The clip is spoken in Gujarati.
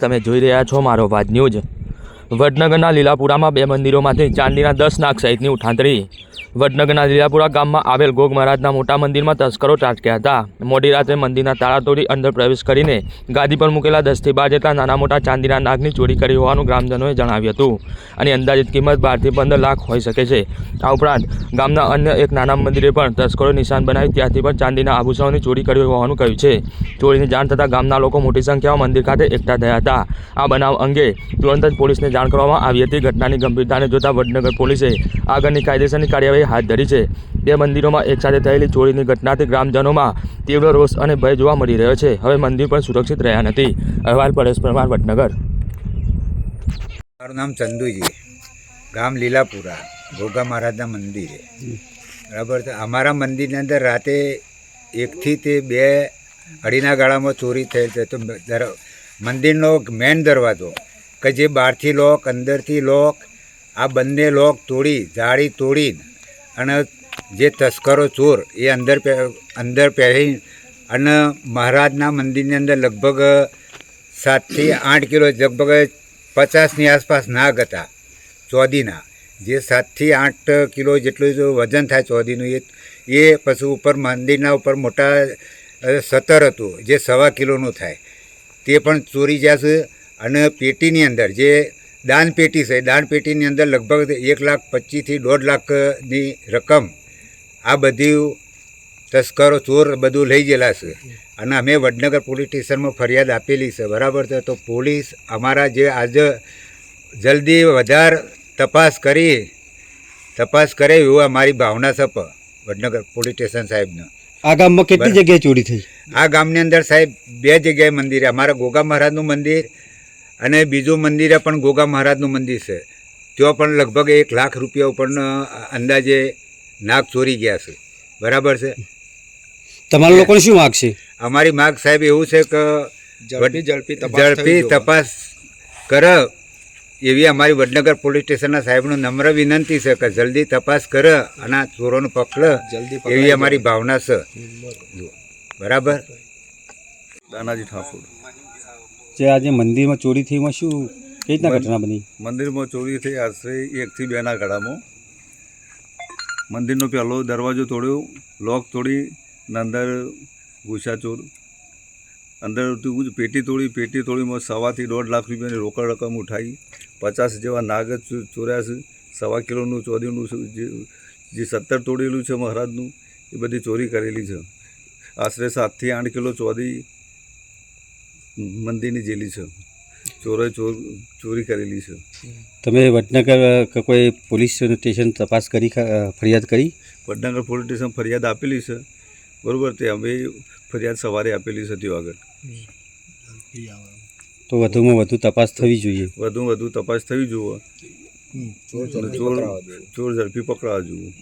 તમે જોઈ રહ્યા છો મારો વાત ન્યૂઝ. વડનગરના લીલાપુરામાં બે મંદિરોમાંથી ચાંદીના દસ નાગ સહિતની ઉઠાંતરી. વડનગરના લીલાપુરા ગામમાં આવેલ ગોગ મહારાજના મોટા મંદિરમાં તસ્કરો ત્રાટક્યા હતા. મોડી રાત્રે મંદિરના તાળા તોડી અંદર પ્રવેશ કરીને ગાદી પર મૂકેલા દસથી બાર જેટલા નાના મોટા ચાંદીના નાગની ચોરી કરી હોવાનું ગ્રામજનોએ જણાવ્યું હતું અને અંદાજિત કિંમત બારથી પંદર લાખ હોઈ શકે છે. આ ઉપરાંત ગામના અન્ય એક નાના મંદિરે પણ તસ્કરો નિશાન બનાવી ત્યાંથી પણ ચાંદીના આભૂષણોની ચોરી કરી હોવાનું કહ્યું છે. ચોરીની જાણ થતાં ગામના લોકો મોટી સંખ્યામાં મંદિર ખાતે એકઠા થયા હતા. આ બનાવ અંગે તુરંત જ પોલીસને જાણ કરવામાં આવી હતી. ઘટનાની ગંભીરતાને જોતા વડનગર પોલીસે આગળની કાયદેસરની કાર્યવાહી હાથ ધરી છે. બે મંદિરોમાં એકસાથે થયેલી ચોરીની ઘટનાથી ગ્રામજનોમાં તીવ્ર રોષ અને ભય જોવા મળી રહ્યો છે. હવે મંદિર પણ સુરક્ષિત રહ્યા નથી. અહેવાલ પરેશ પરમાર, વડનગર. મારું નામ ચંદુજી. ગામ લીલાપુરા ગોગા મહારાજના મંદિરે. બરાબર છે? અમારા મંદિરની અંદર રાતે એકથી તે બે અઢીના ગાળામાં ચોરી થયેલ છે. તો મંદિરનો મેન દરવાજો કે જે બહારથી લોક, અંદરથી લોક, આ બંને લોક તોડી, જાળી તોડી અને જે તસ્કરો ચોર, એ અંદર અંદર પહેરી અને મહારાજના મંદિરની અંદર લગભગ સાતથી આઠ કિલો, લગભગ પચાસની આસપાસ નાગ હતા, ચોદીના. જે સાતથી આઠ કિલો જેટલું વજન થાય ચોદીનું, એ એ પછી ઉપર મંદિરના ઉપર મોટા સતર હતું, જે સવા કિલોનું થાય. તે પણ ચોરી જશે અને પેટીની અંદર જે દાન પેટી છે. દાનપેટીની અંદર લગભગ એક લાખ પચીસથી દોઢ લાખની રકમ આ બધી તસ્કરો ચોર બધું લઈ ગયેલા છે. અને અમે વડનગર પોલીસ સ્ટેશનમાં ફરિયાદ આપેલી છે. બરાબર છે? તો પોલીસ અમારા જે આજે જલ્દી વધારે તપાસ કરી તપાસ કરે એવું અમારી ભાવના છે વડનગર પોલીસ સ્ટેશન સાહેબને. આ ગામમાં કેટલી. જગ્યાએ ચોરી થઈ? આ ગામની અંદર સાહેબ બે જગ્યાએ મંદિર અમારા ગોગા મહારાજનું મંદિર અને બીજું મંદિરે પણ ગોગા મહારાજનું મંદિર છે. ત્યાં પણ લગભગ એક લાખ રૂપિયા ઉપરના અંદાજે નાગ ચોરી ગયા છે. બરાબર છે? તમારા લોકોને શું માગ છે? અમારી માગ સાહેબ એવું છે કે ઝડપી ઝડપી તપાસ ઝડપી તપાસ કર. એવી અમારી વડનગર પોલીસ સ્ટેશનના સાહેબનો નમ્ર વિનંતી છે કે જલ્દી તપાસ કર અને આ ચોરોનું પકડ. જલ્દી એવી અમારી ભાવના છે. બરાબર? દાનાજી ઠાકોર. જે આજે મંદિરમાં ચોરી થઈ એમાં શું કઈ રીતના ઘટના બની? મંદિરમાં ચોરી થઈ આશરે એકથી બેના ગાળામાં. મંદિરનો પહેલો દરવાજો તોડ્યો લોક તોડી ને અંદર ઘૂસા ચોર. અંદર પેટી તોડી પેટી તોડીમાં સવાથી દોઢ લાખ રૂપિયાની રોકડ રકમ ઉઠાવી પચાસ જેવા નાગ ચોર્યા છે. સવા કિલોનું ચોરીનું જે સત્તર તોડેલું છે મહારાજનું એ બધી ચોરી કરેલી છે. આશરે સાતથી આઠ કિલો ચોરી મંદિરની જેલી છે. ચોરોએ ચોર ચોરી કરેલી છે. તમે વડનગર કોઈ પોલીસ સ્ટેશન તપાસ કરી ફરિયાદ કરી? વડનગર પોલીસ સ્ટેશન ફરિયાદ આપેલી છે. બરાબર તે અમે ફરિયાદ સવારે આપેલી છે ત્યાં આગળ. તો વધુમાં વધુ તપાસ થવી જોઈએ. વધુમાં વધુ તપાસ થવી જુઓ ચોર ઝડપી ચોર પકડાવા જોઈએ.